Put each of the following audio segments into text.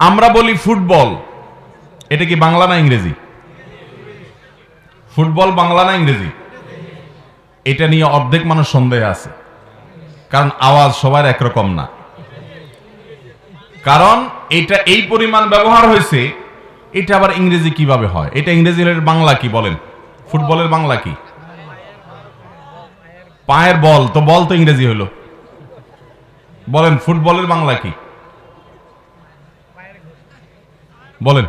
আমরা বলি ফুটবল। এটা কি বাংলা না ইংরেজি? ফুটবল বাংলা না ইংরেজি? এটা নিয়ে অর্ধেক মানুষ সন্দেহ আছে। কারণ আওয়াজ সবার একরকম না। কারণ এটা এই পরিমাণ ব্যবহার হয়েছে, এটা আবার ইংরেজি কীভাবে হয়? এটা ইংরেজির বাংলা কি বলেন? ফুটবলের বাংলা কি? পায়ের বল, তো বল তো ইংরেজি হলো। বলেন, ফুটবলের বাংলা কি? বলেন।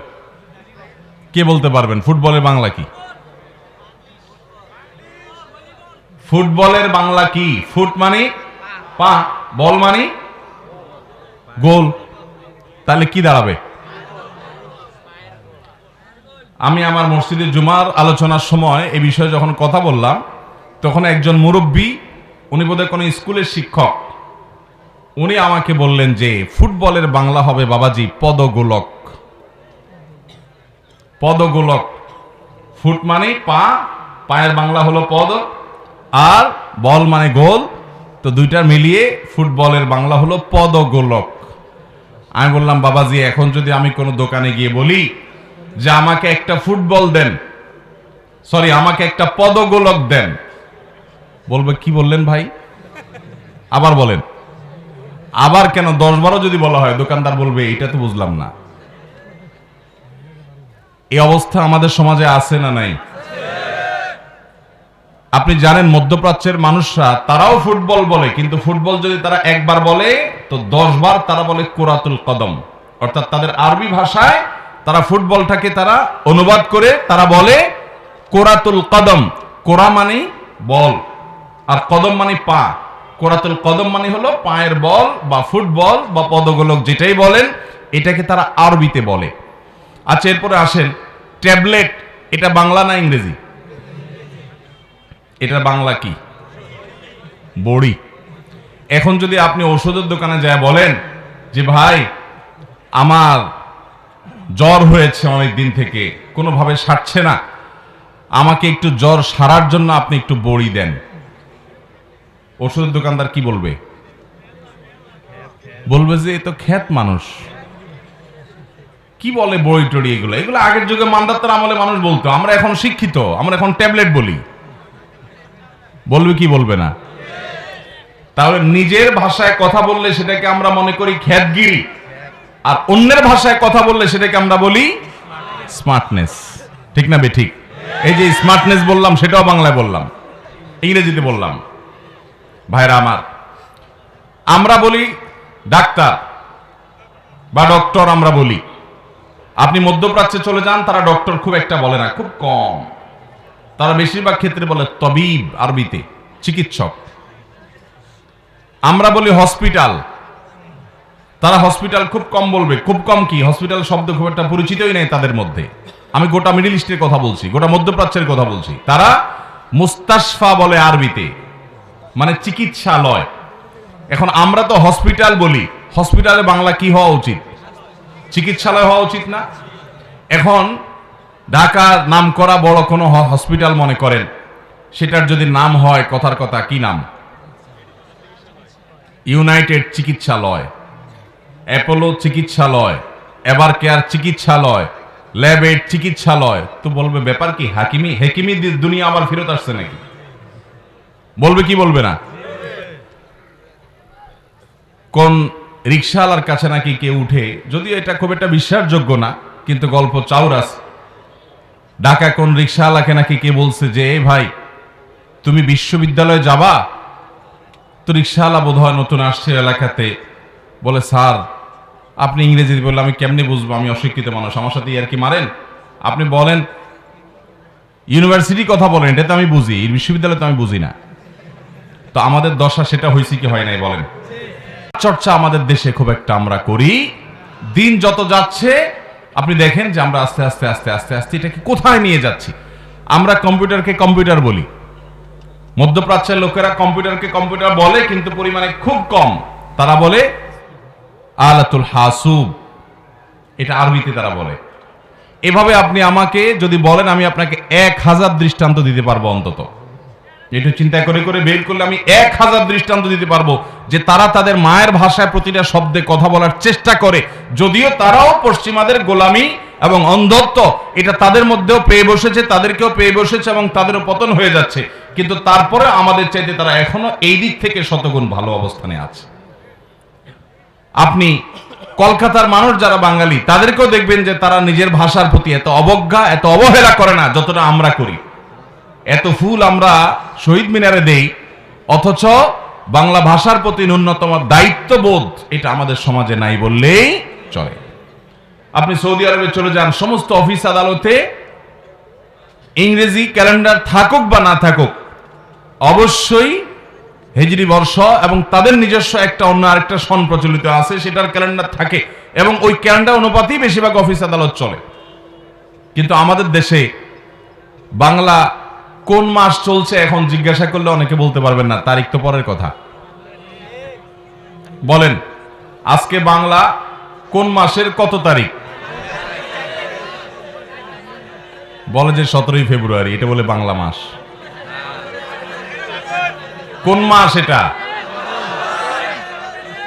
কে বলতে পারবেন? ফুটবলের বাংলা কি? ফুটবলের বাংলা কি? ফুট মানে পা, বল মানে গোল। তাহলে কি দাঁড়াবে? আমি আমার মসজিদে জুমার আলোচনার সময় এই বিষয়ে যখন কথা বললাম, তখন একজন মুরব্বী, উনি বোধহয় কোনো স্কুলের শিক্ষক, উনি আমাকে বললেন যে, ফুটবলের বাংলা হবে বাবাজি পদগোলক। পদগোলক। ফুট মানে পা, পায়ের বাংলা হলো পদ, আর বল মানে গোল। তো দুইটা মিলিয়ে ফুটবলের বাংলা হলো পদগোলক। আমি বললাম, বাবাজি, এখন যদি আমি কোনো দোকানে গিয়ে বলি যে আমাকে একটা ফুটবল দেন, সরি, আমাকে একটা পদগোলক দেন। বলবে, কি বললেন ভাই? আবার বলেন, আবার কেন দশ বারো যদি বলা হয়? দোকানদার বলবে এটা তো বুঝলাম না। এই অবস্থা আমাদের সমাজে আছে না নাই? আপনি জানেন, মধ্যপ্রাচ্যের মানুষরা, তারাও ফুটবল বলে, কিন্তু ফুটবল যদি তারা একবার বলে, তো দশ বার তারা বলে কোরাতুল কদম। অর্থাৎ তাদের আরবি ভাষায় তারা ফুটবলটাকে তারা অনুবাদ করে, তারা বলে কোরাতুল কদম। কোরা মানে বল, আর কদম মানে পা। কোরাতুল কদম মানে হলো পায়ের বল বা ফুটবল বা পদগোলক যেটাই বলেন, এটাকে তারা আরবিতে বলে। আচ্ছা এরপরে আসেন। ট্যাবলেট, এটা বাংলা না ইংরেজি? এটা বাংলা কি? বড়ি। এখন যদি আপনি ওষুধের দোকানে যায় বলেন যে, ভাই, আমার জ্বর হয়েছে অনেক দিন থেকে, কোনোভাবে সারছে না। আমাকে একটু জ্বর সারার জন্য আপনি একটু বড়ি দেন। ওষুধের দোকানদার কি বলবে? বলবে যে, এ তো খ্যাত মানুষ। কি বলে বই টড়ি এগুলো? এগুলো আগের যুগে মান্দাত্তার আমলে মানুষ বলতো, আমরা এখন শিক্ষিত, আমরা এখন ট্যাবলেট বলি। বলবে কি বলবে না? তাহলে নিজের ভাষায় কথা বললে সেটাকে আমরা মনে করি খ্যাতগিরি, আর অন্যের ভাষায় কথা বললে সেটাকে আমরা বলি স্মার্টনেস। ঠিক না বে, ঠিক? এই যে স্মার্টনেস বললাম, সেটাও বাংলায় বললাম, ইংরেজিতে বললাম। ভাইরা আমার, আমরা বলি ডাক্তার বা ডক্টর আমরা বলি। আপনি মধ্যপ্রাচ্যে চলে যান, তারা ডক্টর খুব একটা বলে না, খুব কম। তারা বেশিরভাগ ক্ষেত্রে বলে তবিব, আরবিতে, চিকিৎসক। আমরা বলি হসপিটাল। তারা হসপিটাল খুব কম বলবে। খুব কম কি? হসপিটাল শব্দ খুব একটা পরিচিতই নেই তাদের মধ্যে। আমি গোটা মিডিল ইস্টের কথা বলছি, গোটা মধ্যপ্রাচ্যের কথা বলছি। তারা মুস্তাশফা বলে আরবিতে মানে চিকিৎসালয়। এখন আমরা তো হসপিটাল বলি। হসপিটালে বাংলা কি হওয়া উচিত? চিকিৎসালয় হওয়া উচিত না। এখন ঢাকার নাম করা বড় কোনো হসপিটাল মনে করেন। সেটার যদি নাম হয়, কথার কথা, কি নাম? ইউনাইটেড চিকিৎসালয় অ্যাপোলো চিকিৎসালয় এভার কেয়ার চিকিৎসালয় ল্যাবের চিকিৎসালয় তো বলবে, ব্যাপার কি, হাকিমি? হেকিমি দুনিয়া আবার ফেরত আসছে নাকি? বলবে কি বলবে না? কোন রিক্সাওয়ালার কাছে নাকি কেউ উঠে, যদিও এটা খুব একটা বিশ্বাসযোগ্য না, কিন্তু গল্প চাউরাস ঢাকায় কোন রিক্সাওয়ালাকে নাকি কে বলছে যে, এ ভাই, তুমি বিশ্ববিদ্যালয়ে যাবা? তো রিক্সাওয়ালা বোধ হয় নতুন আসছে এলাকাতে, বলে, স্যার, আপনি ইংরেজি বললে আমি কেমনি বুঝব? আমি অশিক্ষিত মানুষ, আমার সাথে আর কি মারেন? আপনি বলেন ইউনিভার্সিটি কথা বলেন, এটা তো আমি বুঝি বিশ্ববিদ্যালয় তো আমি বুঝি না। তো আমাদের দশা সেটা হয়েছে কি হয় নাই বলেন। চর্চা আমাদের দেশে খুব একটা আমরা করি। দিন যত যাচ্ছে, আপনি দেখেন যে আমরা আস্তে আস্তে আস্তে আস্তে আস্তে এটাকে কোথায় নিয়ে যাচ্ছি। আমরা কম্পিউটারকে কম্পিউটার বলি। মধ্যপ্রাচ্যের লোকেরা কম্পিউটারকে কম্পিউটার বলে, কিন্তু পরিমাণে খুব কম। তারা বলে, আলাতুল হাসুব। এটা আরবিতে তারা বলে। এভাবে আপনি আমাকে যদি বলেন, আমি আপনাকে এক হাজার দৃষ্টান্ত দিতে পারব অন্তত। একটু চিন্তা করে করে বের করলে আমি এক হাজার দৃষ্টান্ত দিতে পারব যে তারা তাদের মায়ের ভাষায় প্রতিটা শব্দে কথা বলার চেষ্টা করে। যদিও তারাও পশ্চিমাদের গোলামি এবং অন্ধত্ব, এটা তাদের মধ্যেও পেয়ে বসেছে, তাদেরকেও পেয়ে বসেছে এবং তাদেরও পতন হয়ে যাচ্ছে। কিন্তু তারপরে আমাদের চাইতে তারা এখনও এই দিক থেকে শতগুণ ভালো অবস্থানে আছে। আপনি কলকাতার মানুষ যারা বাঙালি, তাদেরকেও দেখবেন যে তারা নিজের ভাষার প্রতি এত অবজ্ঞা, এত অবহেলা করে না, যতটা আমরা করি। এত ফুল আমরা শহীদ মিনারে দেই, অথচ বাংলা ভাষার প্রতি ন্যূনতম দায়িত্ববোধ এটা আমাদের সমাজে নাই বললেই চলে। আপনি সৌদি আরবে চলে যান, সমস্ত অফিস আদালতে ইংরেজি ক্যালেন্ডার থাকুক বা না থাকুক, অবশ্যই হেজরি বর্ষ এবং তাদের নিজস্ব একটা অন্য আরেকটা সন প্রচলিত আছে, সেটার ক্যালেন্ডার থাকে এবং ওই ক্যালেন্ডার অনুপাতেই বেশিরভাগ অফিস আদালত চলে। কিন্তু আমাদের দেশে বাংলা কোন মাস চলছে এখন জিজ্ঞাসা করলে অনেকে বলতে পারবেন না, তারিখ তো পরের কথা। বলেন, আজকে বাংলা কোন মাসের কত তারিখ? বলে যে সতেরোই ফেব্রুয়ারি, এটা বলে বাংলা মাস। কোন মাস এটা?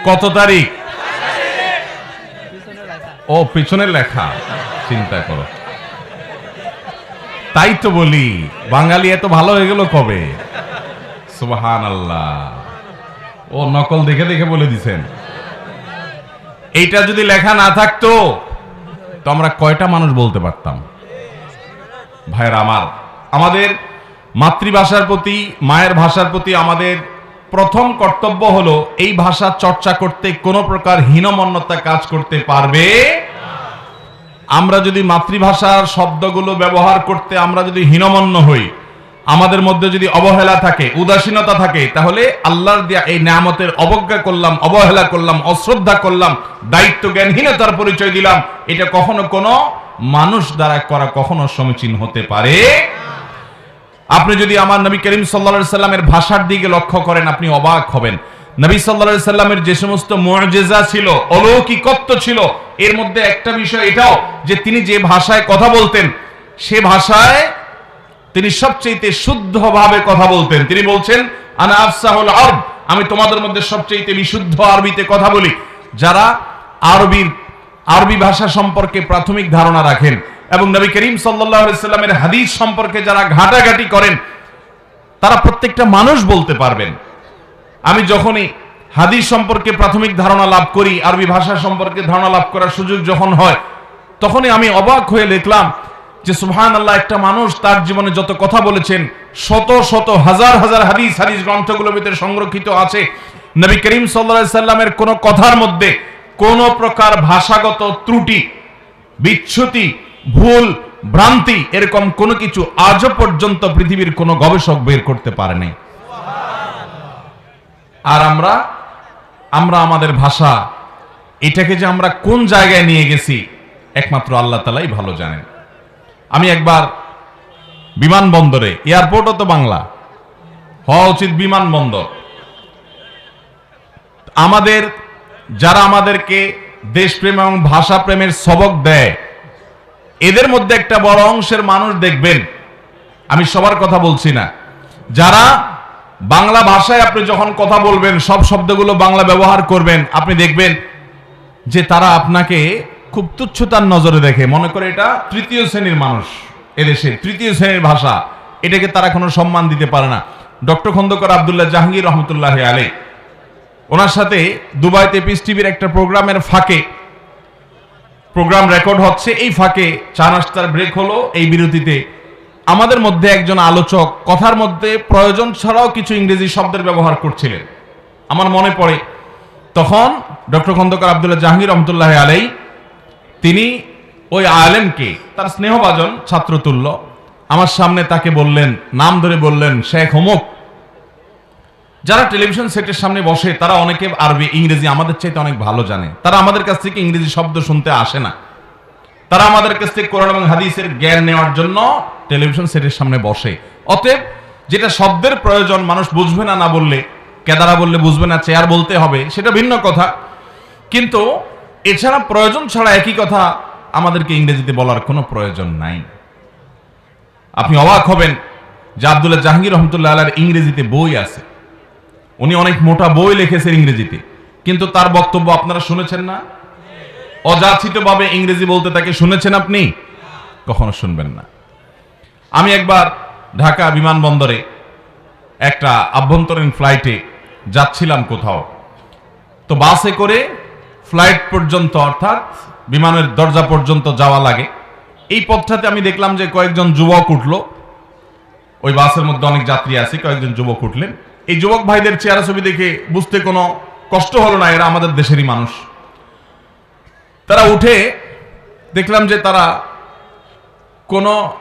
কত তারিখ? ও পিছনে লেখা। চিন্তা করো। তাই তো বলি, বাঙালি এত ভালো হয়ে গেল কবে? সুবহান আল্লাহ ও নকল দেখে দেখে বলে দিছেন। এইটা যদি লেখা না থাকতো, তো আমরা কয়টা মানুষ বলতে পারতাম? ভাইয়ের, আমার, আমাদের মাতৃভাষার প্রতি, মায়ের ভাষার প্রতি আমাদের প্রথম কর্তব্য হলো, এই ভাষা চর্চা করতে কোনো প্রকার হীনমন্যতা কাজ করতে পারবে আমরা যদি মাতৃভাষার শব্দগুলো ব্যবহার করতে আমরা যদি হীনমন্য হই, আমাদের মধ্যে যদি অবহেলা থাকে, উদাসীনতা থাকে, তাহলে আল্লাহর দেয়া এই নামতের অবজ্ঞা করলাম, অবহেলা করলাম, অশ্রদ্ধা করলাম দায়িত্ব জ্ঞানহীনতার পরিচয় দিলাম, এটা কখনো কোনো মানুষ দ্বারা করা কখনো সমীচীন হতে পারে? আপনি যদি আমার নবী করিম সাল্লা সাল্লামের ভাষার দিকে লক্ষ্য করেন, আপনি অবাক হবেন। নবী সাল্লা সাল্লামের যে সমস্ত মর্যাদা ছিল, অলৌকিকত্ব ছিল, এর মধ্যে একটা বিষয় এটাও, যে তিনি যে ভাষায় কথা বলতেন, সে ভাষায় তিনি সবচেয়ে শুদ্ধভাবে কথা বলতেন। তিনি বলছেন, আনা আফসাহুল আরব আমি তোমাদের মধ্যে সবচেয়ে বিশুদ্ধ আরবিতে কথা বলি। যারা আরবির, আরবি ভাষা সম্পর্কে প্রাথমিক ধারণা রাখেন এবং নবী করিম সাল্লামের হাদিস সম্পর্কে যারা ঘাটাঘাটি করেন, তারা প্রত্যেকটা মানুষ বলতে পারবেন। আমি যখনই হাদিস সম্পর্কে প্রাথমিক ধারণা লাভ করি, আরবি ভাষা সম্পর্কে ধারণা লাভ করার সুযোগ যখন হয়, তখনই আমি অবাক হয়ে দেখলাম যে সুবহান আল্লাহ একটা মানুষ তার জীবনে যত কথা বলেছেন, শত শত হাজার হাজার হাদিস হাদিস গ্রন্থগুলোর ভিতরে সংরক্ষিত আছে। নবী করিম সাল্লা সাল্লামের কোন কথার মধ্যে কোন প্রকার ভাষাগত ত্রুটি, বিচ্ছুতি, ভুল, ভ্রান্তি এরকম কোনো কিছু আজও পর্যন্ত পৃথিবীর কোনো গবেষক বের করতে পারে নাই আর আমরা আমরা আমাদের ভাষা, এটাকে যে আমরা কোন জায়গায় নিয়ে গেছি, একমাত্র আল্লাহ তালাই ভালো জানেন। আমি একবার বিমানবন্দরে, এয়ারপোর্টও তো বাংলা, হওয়া উচিত বিমানবন্দর। আমাদের, যারা আমাদেরকে দেশপ্রেম এবং ভাষা প্রেমের সবক দেয়, এদের মধ্যে একটা বড় অংশের মানুষ দেখবেন। আমি সবার কথা বলছি না। যারা বাংলা ভাষায় আপনি যখন কথা বলবেন, সব শব্দগুলো বাংলা ব্যবহার করবেন, আপনি দেখবেন যে তারা আপনাকে খুব তুচ্ছতার নজরে দেখে। মনে করে এটা তৃতীয় শ্রেণির মানুষ এদেশে, তৃতীয় শ্রেণির ভাষা। এটাকে তারা কোনো সম্মান দিতে পারে না। ডক্টর খন্দকর আবদুল্লাহ জাহাঙ্গীর রহমতুল্লাহ আলী ওনার সাথে দুবাইতে পিস টিভির একটা প্রোগ্রামের ফাঁকে, প্রোগ্রাম রেকর্ড হচ্ছে। এই ফাঁকে চা নাস্তার ব্রেক হলো, এই বিরতিতে আমাদের মধ্যে একজন আলোচক কথার মধ্যে প্রয়োজন ছাড়াও কিছু ইংরেজি শব্দের ব্যবহার করছিলেন। আমার মনে পড়ে, তখন ডক্টর খন্দকার আবদুল্লাহ জাহাঙ্গীর রহমতুল্লাহ আলাই, তিনি ওই আলেমকে, তার স্নেহভাজন ছাত্রতুল্য, আমার সামনে তাকে বললেন, নাম ধরে বললেন, শেখ অমুক যারা টেলিভিশন সেটের সামনে বসে, তারা অনেকে আরবি, ইংরেজি আমাদের চাইতে অনেক ভালো জানে। তারা আমাদের কাছ থেকে ইংরেজি শব্দ শুনতে আসে না। তারা আমাদের কাছ থেকে কোরআন এবং হাদিসের জ্ঞান নেওয়ার জন্য টেলিভিশন সেটের সামনে বসে। অতএব যেটা শব্দের প্রয়োজন, মানুষ বুঝবে না না বললে, কেদারা বললে বুঝবে না, চেয়ার বলতে হবে, সেটা ভিন্ন কথা। কিন্তু এছাড়া প্রয়োজন ছাড়া একই কথা আমাদেরকে ইংরেজিতে বলার কোনো প্রয়োজন নাই। আপনি অবাক হবেন যে আব্দুল্লাহ জাহাঙ্গীর রহমতুল্লাহ ইংরেজিতে বই আছে। উনি অনেক মোটা বই লিখেছেন ইংরেজিতে। কিন্তু তার বক্তব্য আপনারা শুনেছেন না? অযাচিতভাবে ইংরেজি বলতে তাকে শুনেছেন আপনি? কখনো শুনবেন না। আমি একবার ঢাকা বিমানবন্দরে একটা আভ্যন্তরীণ ফ্লাইটে যাচ্ছিলাম কোথাও। তো বাসে করে ফ্লাইট পর্যন্ত অর্থাৎ বিমানের দরজা পর্যন্ত যাওয়া লাগে। এই পথটাতে আমি দেখলাম যে কয়েকজন যুবক উঠল। ওই বাসের মধ্যে অনেক যাত্রী আছে, কয়েকজন যুবক উঠলেন। এই যুবক ভাইদের চেহারা ছবি দেখে বুঝতে কোনো কষ্ট হলো না, এরা আমাদের দেশেরই মানুষ। তারা উঠে দেখলাম যে তারা কোনো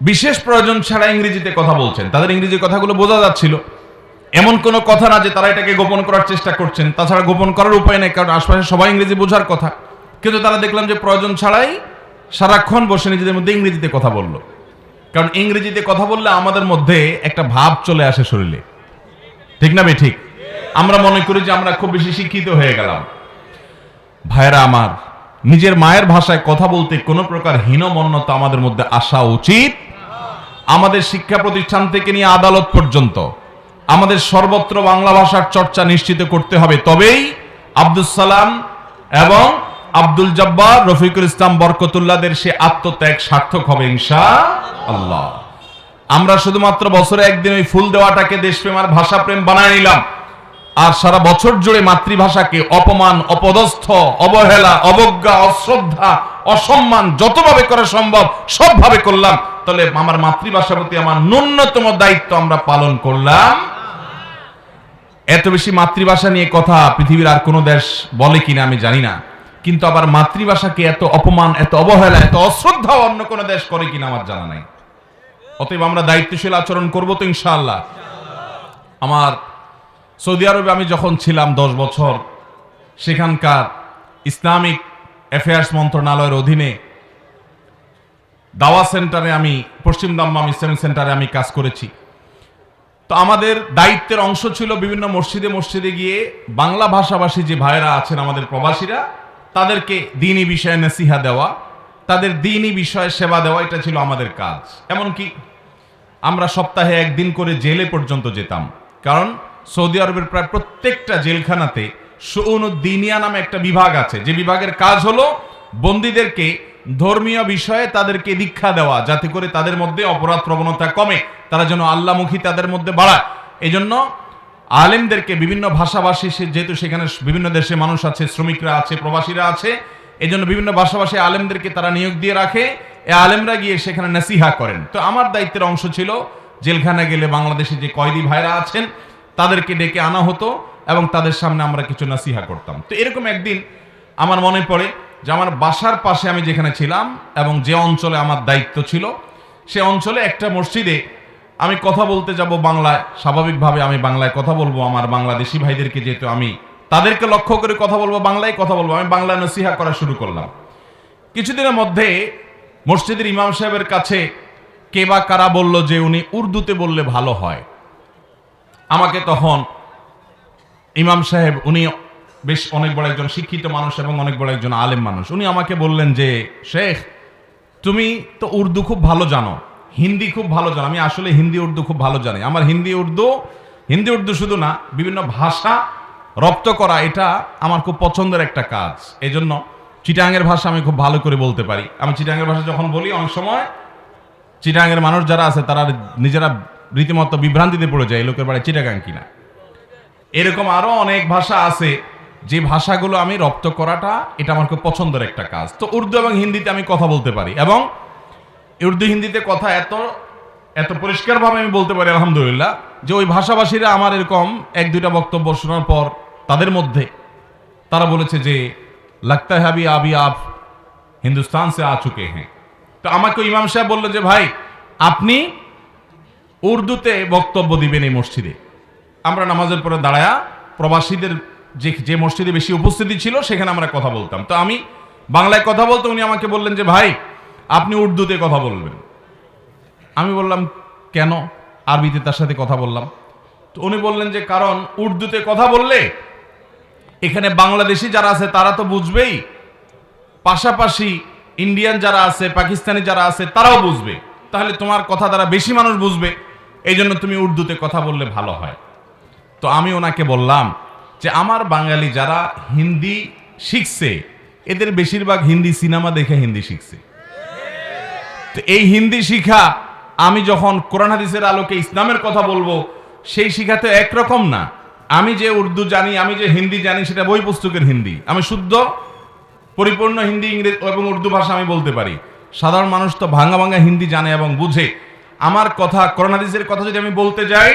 বিশেষ প্রয়োজন ছাড়া ইংরেজিতে কথা বলছেন। তাদের ইংরেজি কথাগুলো বোঝা যাচ্ছিল। এমন কোনো কথা না যে তারা এটাকে গোপন করার চেষ্টা করছেন। তাছাড়া গোপন করার উপায় নেই, কারণ আশপাশে সবাই ইংরেজি বোঝার কথা। কিন্তু তারা দেখলাম যে প্রয়োজন ছাড়াই সারাক্ষণ বসে নিজেদের মধ্যে ইংরেজিতে কথা বলল। কারণ ইংরেজিতে কথা বললে আমাদের মধ্যে একটা ভাব চলে আসে শরীরে। ঠিক না ঠিক। আমরা মনে করি যে আমরা খুব বেশি শিক্ষিত হয়ে গেলাম। ভাইরা আমার নিজের মায়ের ভাষায় কথা বলতে কোনো প্রকার হীনমন্যতা আমাদের মধ্যে আসা উচিত। আমাদের শিক্ষা প্রতিষ্ঠান থেকে নিয়ে আদালত পর্যন্ত। আমাদের সর্বত্র বাংলা ভাষার চর্চা নিশ্চিত করতে হবে। তবেই আব্দুল সালাম এবং আব্দুল জব্বার, রফিকুল ইসলাম বরকতুল্লাদের সে আত্মত্যাগ সার্থক হবে ইনশা আল্লাহ আমরা শুধুমাত্র বছরে একদিন ওই ফুল দেওয়াটাকে দেশপ্রেম আর ভাষাপ্রেম বানায় নিলাম। আর সারা বছর জুড়ে মাতৃভাষাকে অপমান, অপদস্থ, অবহেলা, অবজ্ঞা, অশ্রদ্ধা, অসম্মান যতভাবে করা সম্ভব, সবভাবে করলাম। তাহলে আমার মাতৃভাষার প্রতি আমার ন্যূনতম দায়িত্ব আমরা পালন করলাম। এত বেশি মাতৃভাষা নিয়ে কথা পৃথিবীর আর কোনো দেশ বলে কিনা আমি জানি না। কিন্তু আবার মাতৃভাষাকে এত অপমান, এত অবহেলা, এত অশ্রদ্ধা অন্য কোনো দেশ করে কিনা আমার জানা নাই। অতএব আমরা দায়িত্বশীল আচরণ করব তো ইনশাআল্লাহ। আমার সৌদি আরবে আমি যখন ছিলাম দশ বছর, সেখানকার ইসলামিক অ্যাফেয়ার্স মন্ত্রণালয়ের অধীনে দাওয়া সেন্টারে আমি, পশ্চিম দাম্মাম ইসলামিক সেন্টারে আমি কাজ করেছি। তো আমাদের দায়িত্বের অংশ ছিল বিভিন্ন মসজিদে মসজিদে গিয়ে বাংলা ভাষাভাষী যে ভাইয়েরা আছেন আমাদের প্রবাসীরা, তাদেরকে দিনই বিষয়ে নেসিহা দেওয়া, তাদের দিনই বিষয়ে সেবা দেওয়া, এটা ছিল আমাদের কাজ। এমনকি আমরা সপ্তাহে একদিন করে জেলে পর্যন্ত যেতাম। কারণ সৌদি আরবের প্রায় প্রত্যেকটা জেলখানাতে সুউনুদ্দিনিয়া নামে একটা বিভাগ আছে। যে বিভাগের কাজ হলো বন্দীদেরকে ধর্মীয় বিষয়ে তাদেরকে দীক্ষা দেওয়া, যাতে করে তাদের মধ্যে অপরাধ প্রবণতা কমে, তারা যেন আল্লামুখী তাদের মধ্যে বাড়ায়। এই জন্য আলেমদেরকে বিভিন্ন ভাষাভাষী যেহেতু সেখানে বিভিন্ন দেশে মানুষ আছে, শ্রমিকরা আছে, প্রবাসীরা আছে এই জন্য বিভিন্ন ভাষাভাষী আলেমদেরকে তারা নিয়োগ দিয়ে রাখে। এ আলেমরা গিয়ে সেখানে নাসিহা করেন। তো আমার দায়িত্বের অংশ ছিল জেলখানা গেলে বাংলাদেশে যে কয়েদি ভাইরা আছেন তাদেরকে ডেকে আনা হতো এবং তাদের সামনে আমরা কিছু নাসিহা করতাম। তো এরকম একদিন আমার মনে পড়ে যে আমার বাসার পাশে আমি যেখানে ছিলাম এবং যে অঞ্চলে আমার দায়িত্ব ছিল, সে অঞ্চলে একটা মসজিদে আমি কথা বলতে যাব বাংলায়, স্বাভাবিকভাবে আমি বাংলায় কথা বলব, আমার বাংলাদেশি ভাইদেরকে যেহেতু আমি তাদেরকে লক্ষ্য করে কথা বলব, বাংলায় কথা বলব, আমি বাংলায় নসিহা করা শুরু করলাম। কিছুদিনের মধ্যে মসজিদের ইমাম সাহেবের কাছে কে বা কারা বলল যে উনি উর্দুতে বললে ভালো হয়? আমাকে তখন ইমাম সাহেব, উনি বেশ অনেক বড় একজন শিক্ষিত মানুষ এবং অনেক বড় একজন আলেম মানুষ। উনি আমাকে বললেন যে, শেখ, তুমি তো উর্দু খুব ভালো জানো, হিন্দি খুব ভালো জানো। আমি আসলে হিন্দি উর্দু খুব ভালো জানি। আমার হিন্দি উর্দু হিন্দি উর্দু শুধু না, বিভিন্ন ভাষা রপ্ত করা, এটা আমার খুব পছন্দের একটা কাজ। এই জন্য চিটাঙ্গের ভাষা আমি খুব ভালো করে বলতে পারি। আমি চিটাঙ্গের ভাষা যখন বলি, অনেক সময় চিটাঙ্গের মানুষ যারা আছে, তারা নিজেরা রীতিমতো বিভ্রান্তিতে পড়ে যায়, এই লোকের বাড়ি চিটাগাং কিনা। এরকম আরও অনেক ভাষা আছে, যে ভাষাগুলো আমি রপ্ত করাটা এটা আমার খুব পছন্দের একটা কাজ। তো উর্দু এবং হিন্দিতে আমি কথা বলতে পারি, এবং উর্দু হিন্দিতে কথা এত এত পরিষ্কারভাবে আমি বলতে পারি, আলহামদুলিল্লাহ, যে ওই ভাষাভাষীরা আমার এরকম এক দুইটা বক্তব্য শোনার পর তাদের মধ্যে তারা বলেছে যে লাগতা হাবি আবি আপ হিন্দুস্তান সে আ চুকে হ্যাঁ। তো আমাকে ইমাম সাহেব বলল যে, ভাই, আপনি উর্দুতে বক্তব্য দিবেন এই মসজিদে। আমরা নামাজের পরে দাঁড়ায়া প্রবাসীদের যে যে মসজিদে বেশি উপস্থিতি ছিল, সেখানে আমরা কথা বলতাম। তো আমি বাংলায় কথা বলতে উনি আমাকে বললেন যে, ভাই, আপনি উর্দুতে কথা বলবেন। আমি বললাম, কেন? আরবিতে তার সাথে কথা বললাম। তো উনি বললেন যে, কারণ উর্দুতে কথা বললে এখানে বাংলাদেশি যারা আছে, তারা তো বুঝবেই। পাশাপাশি ইন্ডিয়ান যারা আছে, পাকিস্তানি যারা আছে, তারাও বুঝবে। তাহলে তোমার কথা দ্বারা বেশি মানুষ বুঝবে। এই জন্য তুমি উর্দুতে কথা বললে ভালো হয়। তো আমি ওনাকে বললাম যে আমার বাঙালি যারা হিন্দি শিখছে, এদের বেশিরভাগ হিন্দি সিনেমা দেখে হিন্দি শিখছে। তো এই হিন্দি শিখা আমি যখন কোরআন হাদিসের আলোকে ইসলামের কথা বলব, সেই শিখা তো একরকম না। আমি যে উর্দু জানি, আমি যে হিন্দি জানি, সেটা বই পুস্তকের হিন্দি। আমি শুদ্ধ, পরিপূর্ণ হিন্দি, ইংরেজি এবং উর্দু ভাষা আমি বলতে পারি। সাধারণ মানুষ তো ভাঙা ভাঙা হিন্দি জানে এবং বুঝে। আমার কথা, কোরআন হাদিসের কথা যদি আমি বলতে যাই,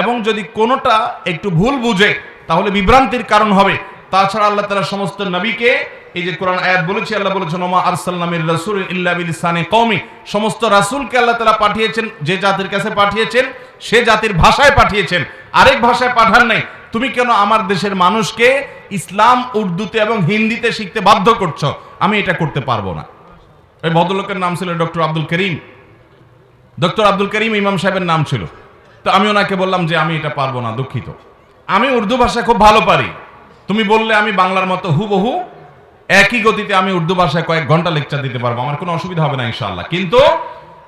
এবং যদি কোনোটা একটু ভুল বুঝে, তাহলে বিভ্রান্তির কারণ হবে। তাছাড়া আল্লাহ তালা সমস্ত নবীকে, এই যে কোরআন আয়াত বলেছি, আল্লাহ বলেছেন, ওমা আরসাল্লামির রাসূল ইল্লা বিলিসানি কওমি। সমস্ত রাসূলকে আল্লাহ তালা পাঠিয়েছেন, যে জাতির কাছে পাঠিয়েছেন, সে জাতির ভাষায় পাঠিয়েছেন। আরেক ভাষায় পাঠান নাই। তুমি কেন আমার দেশের মানুষকে ইসলাম, উর্দুতে এবং হিন্দিতে শিখতে বাধ্য করছ? আমি এটা করতে পারব না। এই ভদ্রলোকের নাম ছিল ডক্টর আব্দুল করিম। ডক্টর আব্দুল করিম ইমাম সাহেবের নাম ছিল। তো আমি ওনাকে বললাম যে আমি এটা পারব না, দুঃখিত। আমি উর্দু ভাষা খুব ভালো পারি। তুমি বললে আমি বাংলার মতো হুবহু একই গতিতে আমি উর্দু ভাষায় কয়েক ঘণ্টা লেকচার দিতে পারব, আমার কোনো অসুবিধা হবে না ইনশাআল্লাহ। কিন্তু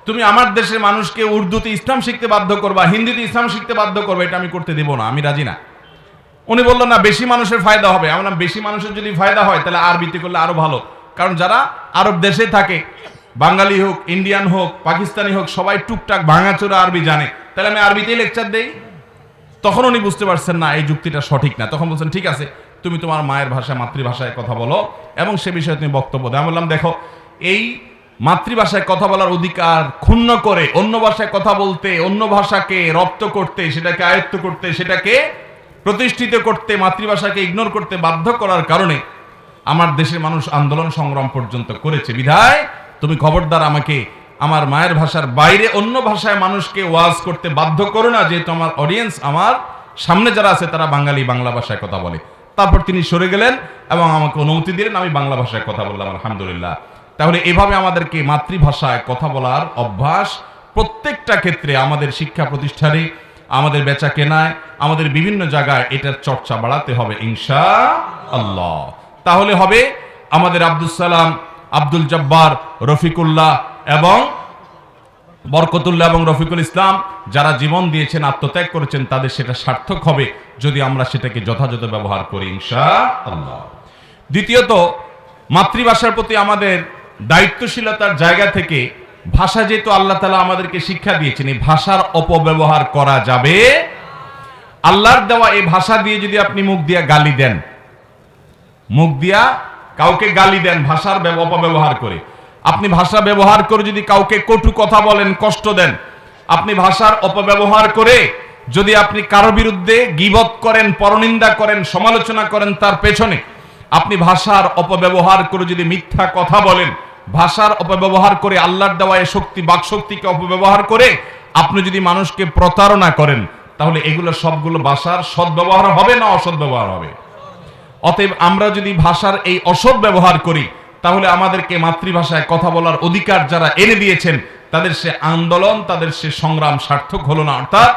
তুমি আমার দেশের মানুষকে উর্দুতে ইসলাম শিখতে বাধ্য করবা, হিন্দিতে ইসলাম শিখতে বাধ্য করবে, এটা আমি করতে দেবো না, আমি রাজি না। উনি বললেন, না, বেশি মানুষের ফায়দা হবে। আমরা বেশি মানুষের যদি ফায়দা হয়, তাহলে আরবিতে করলে আরও ভালো। কারণ যারা আরব দেশে থাকে বাঙালি হোক ইন্ডিয়ান হোক, পাকিস্তানি হোক, সবাই টুকটাক ভাঙাচোরা আরবি জানে। তাহলে আমি আরবিতেই লেকচার দেই? তখন উনি বুঝতে পারছেন না, এই যুক্তিটা সঠিক না। তখন বলছেন, ঠিক আছে, তুমি তোমার মায়ের ভাষায়, মাতৃভাষায় কথা বলো এবং সে বিষয়ে তুমি বক্তব্য দাও। আমি বললাম, দেখো, এই মাতৃভাষায় কথা বলার অধিকার ক্ষুণ্ণ করে, অন্য ভাষায় কথা বলতে, অন্য ভাষাকে রপ্ত করতে, সেটাকে আয়ত্ত করতে, সেটাকে প্রতিষ্ঠিত করতে, মাতৃভাষাকে ইগনোর করতে বাধ্য করার কারণে আমার দেশের মানুষ আন্দোলন সংগ্রাম পর্যন্ত করেছে। বিধায় তুমি খবরদার আমাকে আমার মায়ের ভাষার বাইরে অন্য ভাষায় মানুষকে ওয়াজ করতে বাধ্য করো না, যেহেতু আমার অডিয়েন্স আমার সামনে যারা আছে তারা বাঙালি বাংলা ভাষায় কথা বলে। তারপর তিনি সরে গেলেন এবং আমাকে অনুমতি দিলেন, আমি বাংলা ভাষায় কথা বললাম, আলহামদুলিল্লাহ। তাহলে এভাবে আমাদেরকে মাতৃভাষায় কথা বলার অভ্যাস প্রত্যেকটা ক্ষেত্রে আমাদের শিক্ষা প্রতিষ্ঠানে, আমাদের বেচা কেনায়, আমাদের বিভিন্ন জায়গায় এটার চর্চা বাড়াতে হবে ইনশা আল্লাহ তাহলে হবে আমাদের আব্দুল সালাম আব্দুল জব্বার, রফিকুল্লাহ এবং বরকতুল্লাহ এবং রফিকুল ইসলাম যারা জীবন দিয়েছেন, আত্মত্যাগ করেছেন, তাদের সেটা সার্থক হবে যদি আমরা সেটাকে যথাযথ ব্যবহার করি ইনশা আল্লাহ দ্বিতীয়ত, মাতৃভাষার প্রতি আমাদের দায়িত্বশীলতার জায়গা থেকে ভাষা যেহেতু আল্লাহ তালা আমাদেরকে শিক্ষা দিয়েছেন, এই ভাষার অপব্যবহার করা যাবে। আল্লাহর দেওয়া এই ভাষা দিয়ে যদি আপনি মুখ দিয়া গালি দেন, মুখ দিয়া কাউকে গালি দেন, ভাষার অপব্যবহার করে। আপনি ভাষা ব্যবহার করে যদি কাউকে কটু কথা বলেন, কষ্ট দেন। আপনি ভাষার অপব্যবহার করে যদি আপনি কারও বিরুদ্ধে গিবত করেন, পরনিন্দা করেন, সমালোচনা করেন তার পেছনে, আপনি ভাষার অপব্যবহার করে যদি মিথ্যা কথা বলেন, ভাষার অপব্যবহার করে আল্লাহর দেওয়া এই শক্তি, বাকশক্তিকে অপব্যবহার করে আপনি যদি মানুষকে প্রতারণা করেন, তাহলে এগুলো সবগুলো ভাষার সদ্ব্যবহার হবে না অসদ্ব্যবহার হবে? অতএব আমরা যদি ভাষার এই অসৎ ব্যবহার করি, তাহলে আমাদেরকে মাতৃভাষায় কথা বলার অধিকার যারা এনে দিয়েছেন, তাদের সে আন্দোলন, তাদের সে সংগ্রাম সার্থক হলো না। অর্থাৎ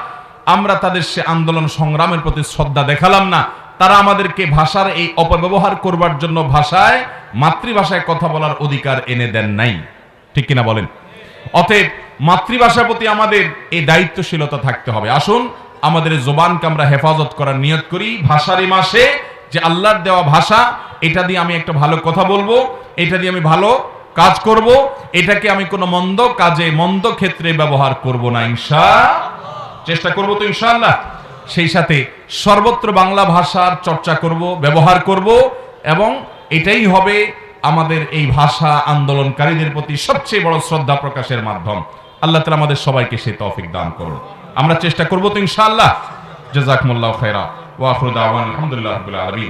আমরা তাদের সে আন্দোলন সংগ্রামের প্রতি শ্রদ্ধা দেখালাম না। তারা আমাদেরকে ভাষার এই অপব্যবহার করবার জন্য ভাষায়, মাতৃভাষায় কথা বলার অধিকার এনে দেন নাই। ঠিক কিনা বলেন? অতএব মাতৃভাষার প্রতি আমাদের এই দায়িত্বশীলতা থাকতে হবে। আসুন, আমাদের জোবানকে আমরা হেফাজত করার নিয়ত করি। ভাষারই মাসে যে আল্লাহর দেওয়া ভাষা, এটা দিয়ে আমি একটা ভালো কথা বলব, এটা দিয়ে আমি ভালো কাজ করব, এটাকে আমি কোনো মন্দ কাজে, মন্দ ক্ষেত্রে ব্যবহার করব না ইনশা চেষ্টা করব তো, ইনশাআল্লাহ। সেই সাথে সর্বত্র বাংলা ভাষার চর্চা করব, ব্যবহার করব, এবং এটাই হবে আমাদের এই ভাষা আন্দোলনকারীদের প্রতি সবচেয়ে বড় শ্রদ্ধা প্রকাশের মাধ্যম। আল্লাহ তালা আমাদের সবাইকে সেই তৌফিক দান করুন। আমরা চেষ্টা করব তো, ইনশাআল্লাহ। জাজাকুমুল্লাহ খায়রা ওয়া আখিরু দাওয়ানা আলহামদুলিল্লাহি আলামিন।